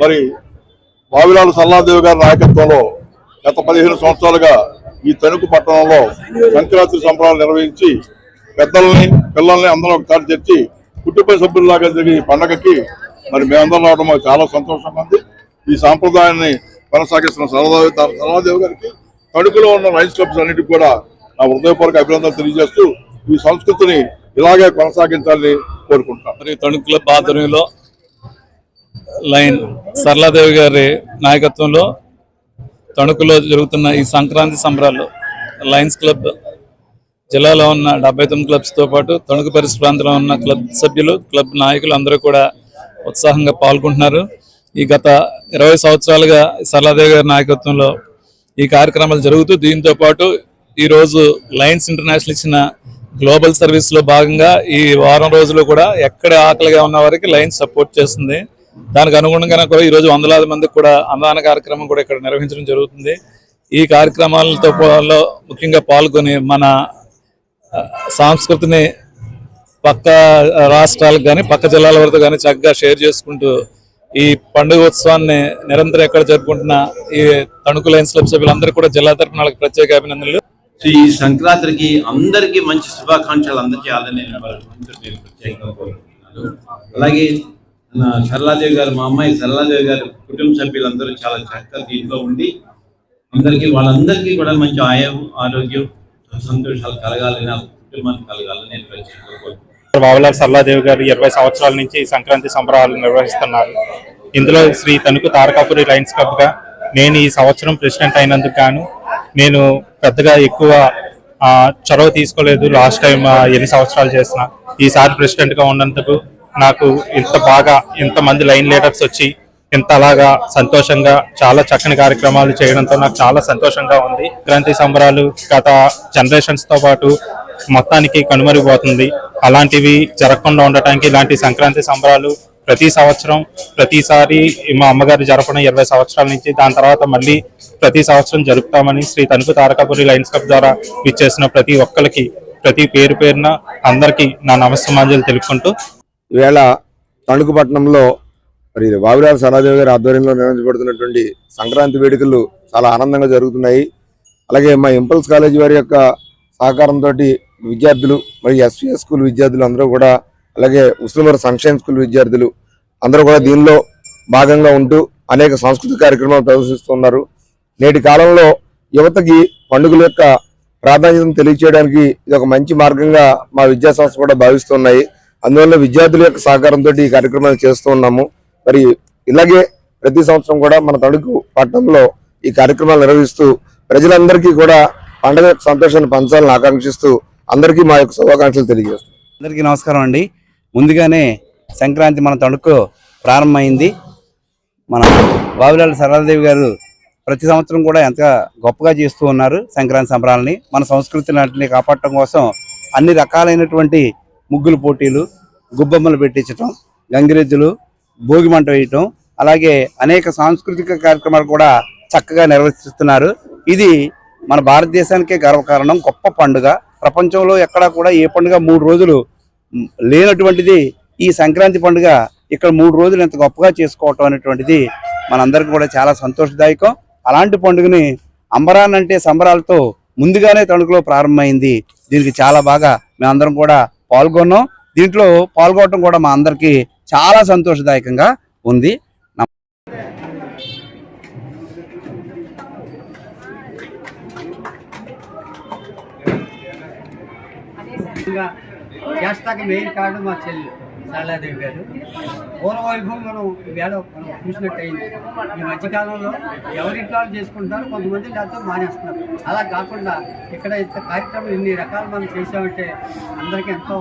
మరి బావిరాలు సల్లాదేవి గారి నాయకత్వంలో గత పదిహేను సంవత్సరాలుగా ఈ తణుకు పట్టణంలో సంక్రాంతి సంబరాలు నిర్వహించి పెద్దల్ని పిల్లల్ని అందరం ఒకసారి తెచ్చి కుటుంబ సభ్యుల్లాగా జరిగే ఈ పండగకి మరి మేమందరం రావడం మాకు చాలా సంతోషంగా ఉంది. ఈ సాంప్రదాయాన్ని కొనసాగిస్తున్న సరదాదేవి సరళాదేవి గారికి తణుకులో ఉన్న రైస్ క్లబ్స్ అన్నిటికీ కూడా నా హృదయపూర్వక అభినందనలు తెలియజేస్తూ ఈ సంస్కృతిని ఇలాగే కొనసాగించాలని కోరుకుంటున్నాను మరి తణుకు క్లబ్ ఆధ్వర్యంలో లైన్ సరళాదేవి గారి నాయకత్వంలో తణుకులో జరుగుతున్న ఈ సంక్రాంతి సంబరాలు లయన్స్ క్లబ్ జిల్లాలో ఉన్న డెబ్బై తొమ్మిది క్లబ్స్తో పాటు తణుకు పరిసర ప్రాంతంలో ఉన్న క్లబ్ సభ్యులు క్లబ్ నాయకులు అందరూ కూడా ఉత్సాహంగా పాల్గొంటున్నారు. ఈ గత ఇరవై సంవత్సరాలుగా సరళాదేవి గారి నాయకత్వంలో ఈ కార్యక్రమాలు జరుగుతూ దీంతో పాటు ఈ రోజు లయన్స్ ఇంటర్నేషనల్ ఇచ్చిన గ్లోబల్ సర్వీస్లో భాగంగా ఈ వారం రోజులు కూడా ఎక్కడ ఆకలిగా ఉన్న వారికి లయన్స్ సపోర్ట్ చేస్తుంది. దానికి అనుగుణంగా కూడా ఈ రోజు వందలాది మందికి కూడా అన్నదాన కార్యక్రమం కూడా ఇక్కడ నిర్వహించడం జరుగుతుంది. ఈ కార్యక్రమాలతో ముఖ్యంగా పాల్గొని మన సంస్కృతిని పక్క రాష్ట్రాలకు కానీ పక్క జిల్లాల వరకు కానీ చక్కగా షేర్ చేసుకుంటూ ఈ పండుగ ఉత్సవాన్ని నిరంతరం ఎక్కడ జరుపుకుంటున్న ఈ తణుకు లైన్స్ క్లబ్ సభ్యులందరూ కూడా జిల్లా తరపున వాళ్ళకి ప్రత్యేక అభినందనలు. ఈ సంక్రాంతికి అందరికీ మంచి శుభాకాంక్షలు అందజేయాలని నేను ప్రత్యేకంగా కోరుకుంటున్నాను. అలాగే సరళాదేవి గారు మా అమ్మాయి సరళాదేవి గారు కుటుంబ సభ్యులందరూ చాలా చక్కగా దీంట్లో ఉండి అందరికీ వాళ్ళందరికీ కూడా మంచి ఆయం ఆరోగ్యం సంతోషాలు కలగాలని ఆ కుటుంబానికి కలగాలని నేను ప్రత్యేకంగా సరళాదేవి గారు ఇరవై సంవత్సరాల నుంచి సంక్రాంతి సంబరాలు నిర్వహిస్తున్నారు. ఇందులో శ్రీ తణుకు తారకాపురి లయన్స్ క్లబ్గా నేను ఈ సంవత్సరం ప్రెసిడెంట్ అయినందుకు గాను నేను పెద్దగా ఎక్కువ ఆ, చొరవ తీసుకోలేదు. లాస్ట్ టైం ఎన్ని సంవత్సరాలు చేసిన. ఈసారి ప్రెసిడెంట్గా ఉన్నందుకు నాకు ఇంత బాగా ఇంతమంది లైన్ లీడర్స్ వచ్చి ఇంత అలాగా సంతోషంగా చాలా చక్కని కార్యక్రమాలు చేయడంతో నాకు చాలా సంతోషంగా ఉంది. సంక్రాంతి సంబరాలు గత జనరేషన్స్తో పాటు మొత్తానికి కనుమరిపోతుంది అలాంటివి జరగకుండా ఉండటానికి ఇలాంటి సంక్రాంతి సంబరాలు ప్రతి సంవత్సరం ప్రతిసారి మా అమ్మగారు జరపడం ఇరవై సంవత్సరాల నుంచి దాని తర్వాత మళ్ళీ ప్రతి సంవత్సరం జరుపుతామని శ్రీ తణుకు తారకాపురి లయన్స్ క్లబ్ ద్వారా ఇచ్చేసిన ప్రతి ఒక్కరికి ప్రతి పేరు పేరున అందరికీ నా నమస్సమాంజలు తెలుపుకుంటూ ఈవేళ తణుకుపట్నంలో మరి వావిరాల సరాదేవి గారి ఆధ్వర్యంలో నిర్వహించబడుతున్నటువంటి సంక్రాంతి వేడుకలు చాలా ఆనందంగా జరుగుతున్నాయి. అలాగే మా ఇంపల్స్ కాలేజీ వారి యొక్క సహకారంతో విద్యార్థులు మరి ఎస్విఎస్ స్కూల్ విద్యార్థులు అందరూ కూడా అలాగే ఉస్లమర్ సన్షైన్ స్కూల్ విద్యార్థులు అందరూ కూడా దీనిలో భాగంగా ఉంటూ అనేక సాంస్కృతిక కార్యక్రమాలు ప్రదర్శిస్తున్నారు నేటి కాలంలో యువతకి పండుగల యొక్క ప్రాధాన్యతను తెలియచేయడానికి ఇది ఒక మంచి మార్గంగా మా విద్యాసంస్థ కూడా భావిస్తున్నాయి అందువల్ల విద్యార్థుల యొక్క సహకారంతో ఈ కార్యక్రమాలు చేస్తూ ఉన్నాము. మరి ఇలాగే ప్రతి సంవత్సరం కూడా మన తడుకు పట్టణంలో ఈ కార్యక్రమాలు నిర్వహిస్తూ ప్రజలందరికీ కూడా పండుగ యొక్క సంతోషాన్ని పంచాలని ఆకాంక్షిస్తూ అందరికీ మా యొక్క శుభాకాంక్షలు తెలియజేస్తాం అందరికీ నమస్కారం అండి. ముందుగానే సంక్రాంతి మన తణుకు ప్రారంభమైంది. మన బాబులాల్ సరళాదేవి గారు ప్రతి సంవత్సరం కూడా ఎంత గొప్పగా చేస్తూ ఉన్నారు సంక్రాంతి సంబరాలని. మన సంస్కృతి నాటిని కాపాడటం కోసం అన్ని రకాలైనటువంటి ముగ్గులు పోటీలు గుబ్బమ్మలు పెట్టించటం గంగిరెద్దులు భోగి మంట వేయటం అలాగే అనేక సాంస్కృతిక కార్యక్రమాలు కూడా చక్కగా నిర్వహిస్తున్నారు ఇది మన భారతదేశానికే గర్వకారణం గొప్ప పండుగ. ప్రపంచంలో ఎక్కడా కూడా ఏ పండుగ మూడు రోజులు లేనటువంటిది ఈ సంక్రాంతి పండుగ ఇక్కడ మూడు రోజులు ఎంత గొప్పగా చేసుకోవటం అనేటువంటిది మనందరికీ కూడా చాలా సంతోషదాయకం. అలాంటి పండుగని అంబరాన్ అంటే సంబరాలతో ముందుగానే తణుకులో ప్రారంభమైంది. దీనికి చాలా బాగా మేమందరం కూడా పాల్గొన్నాం. దీంట్లో పాల్గొనడం కూడా మా అందరికీ చాలా సంతోషదాయకంగా ఉంది. చేస్తాక మెయిన్ కారణం మా చెల్లి. శారదాదేవి గారు. పూర్వవైపు మనం వేళ మనం చూసినట్టయింది ఈ మధ్యకాలంలో ఎవరింట్లో కాలు చేసుకుంటారు కొంతమంది లేకపోతే మానేస్తున్నారు. అలా కాకుండా ఇక్కడ ఇంత కార్యక్రమం ఇన్ని రకాలు మనం చేసామంటే అందరికీ ఎంతో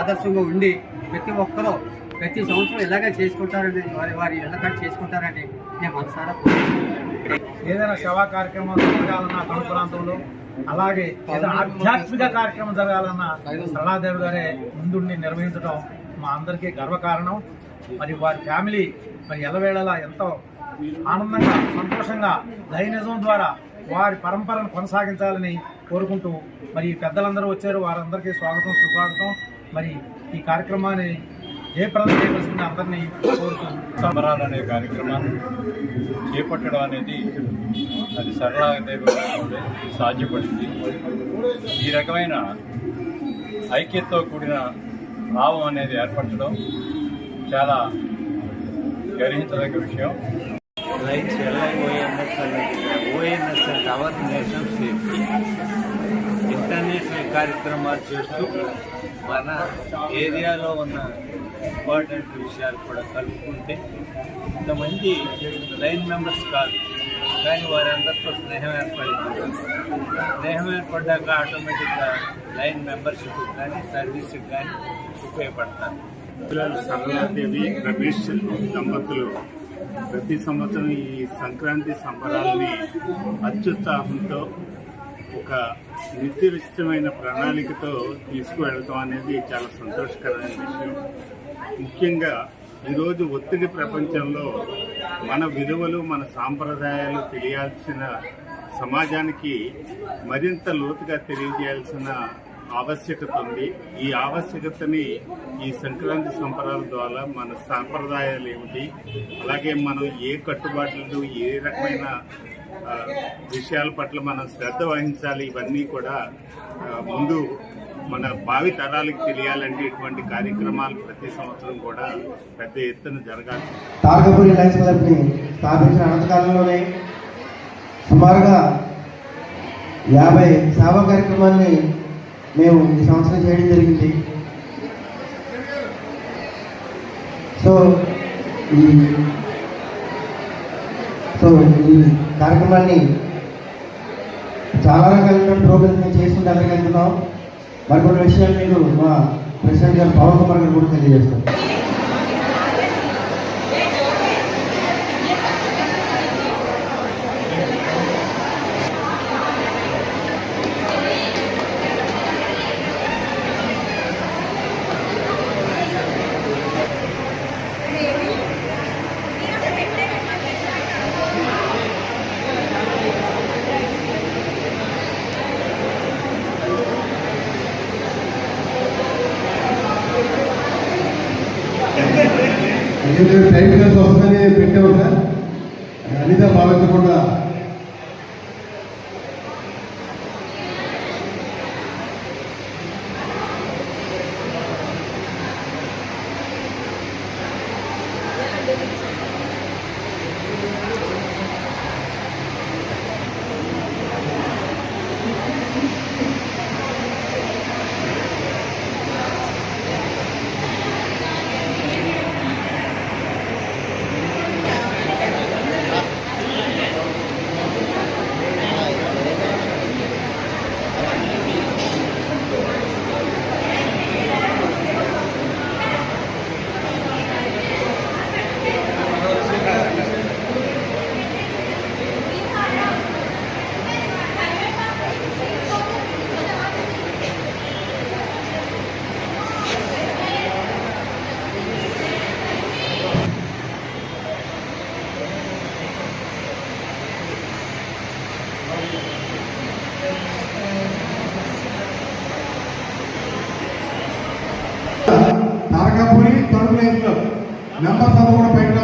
ఆదర్శంగా ఉండి ప్రతి ఒక్కరూ ప్రతి సంవత్సరం ఇలాగే చేసుకుంటారని వారి వారి ఇళ్ళకాడ చేసుకుంటారని నేను మనసారా ఏదైనా సేవా కార్యక్రమం జరగాలన్నా తణుకు ప్రాంతంలో అలాగే ఏదైనా ఆధ్యాత్మిక కార్యక్రమం జరగాలన్నా సరళాదేవి గారే ముందుండి నిర్వహించడం మా అందరికీ గర్వకారణం. మరి వారి ఫ్యామిలీ మరి ఎలవేళలా ఎంతో ఆనందంగా సంతోషంగా దైనిజం ద్వారా వారి పరంపరను కొనసాగించాలని కోరుకుంటూ మరి పెద్దలందరూ వచ్చారు. వారందరికీ స్వాగతం సుస్వాగతం. మరి ఈ కార్యక్రమాన్ని జయప్రదం చేయవలసిన అందరినీ కోరుతూ సంబరాలు అనే కార్యక్రమాన్ని చేపట్టడం అనేది అది సరళాదేవి సాధ్యపడింది. ఈ రకమైన ఐక్యతతో కూడిన భావం అనేది ఏర్పరచడం చాలా గ్రహించదగ్గ విషయం. లైన్స్ ఎల్ఐఓఎన్ఎస్ అనేది ఓఎన్ఎస్ అంటే అవర్ నేషన్ సేఫ్టీ. ఇంటర్నేషనల్ కార్యక్రమాలు చేస్తూ మన ఏరియాలో ఉన్న ఇంపార్టెంట్ విషయాలు కూడా కలుపుకుంటే ఇంతమంది లైన్ మెంబర్స్ కాదు. కానీ వారందరితో స్నేహం ఏర్పడింది. స్నేహం ఏర్పడ్డాక ఆటోమేటిక్గా లైన్ మెంబర్షిప్ కానీ సర్వీస్కి కానీ ఉపయోగపడతారు సరళాదేవి రమేష్ దంపతులు ప్రతి సంవత్సరం ఈ సంక్రాంతి సంబరాల్ని అత్యుత్సాహంతో ఒక నిర్దిష్టమైన ప్రణాళికతో తీసుకువెళ్ళటం అనేది చాలా సంతోషకరమైన విషయం. ముఖ్యంగా ఈరోజు ఒత్తిడి ప్రపంచంలో మన విలువలు మన సాంప్రదాయాలు తెలియాల్సిన సమాజానికి మరింత లోతుగా తెలియజేయాల్సిన ఆవశ్యకత ఉంది. ఈ ఆవశ్యకతని ఈ సంక్రాంతి సంబరాల ద్వారా మన సాంప్రదాయాలు ఏమిటి అలాగే మనం ఏ కట్టుబాట్లు ఏ రకమైన విషయాల పట్ల మనం శ్రద్ధ వహించాలి ఇవన్నీ కూడా ముందు మన భావి తరాలకు తెలియాలంటే ఇటువంటి కార్యక్రమాలు ప్రతి సంవత్సరం కూడా పెద్ద ఎత్తున జరగాలి తారకపురి లైన్స్ క్లబ్ని స్థాపించిన అనంతకాలంలోనే సుమారుగా యాభై సేవా కార్యక్రమాన్ని మేము ఈ సంవత్సరం చేయడం జరిగింది. సో ఈ సో ఈ కార్యక్రమాన్ని చాలా రకాలైన ప్రోగ్రామ్స్ మేము చేసుకుంటూ వెళ్తున్నాం మరికొన్ని విషయాలు మీరు మా ప్రెసిడెంట్ గారు పవన్ కుమార్ గారు కూడా తెలియజేస్తారు టైం కలిసి వస్తుందని పెట్టాము సార్ అనిదా భావించకుండా Lions club members కూడా బయట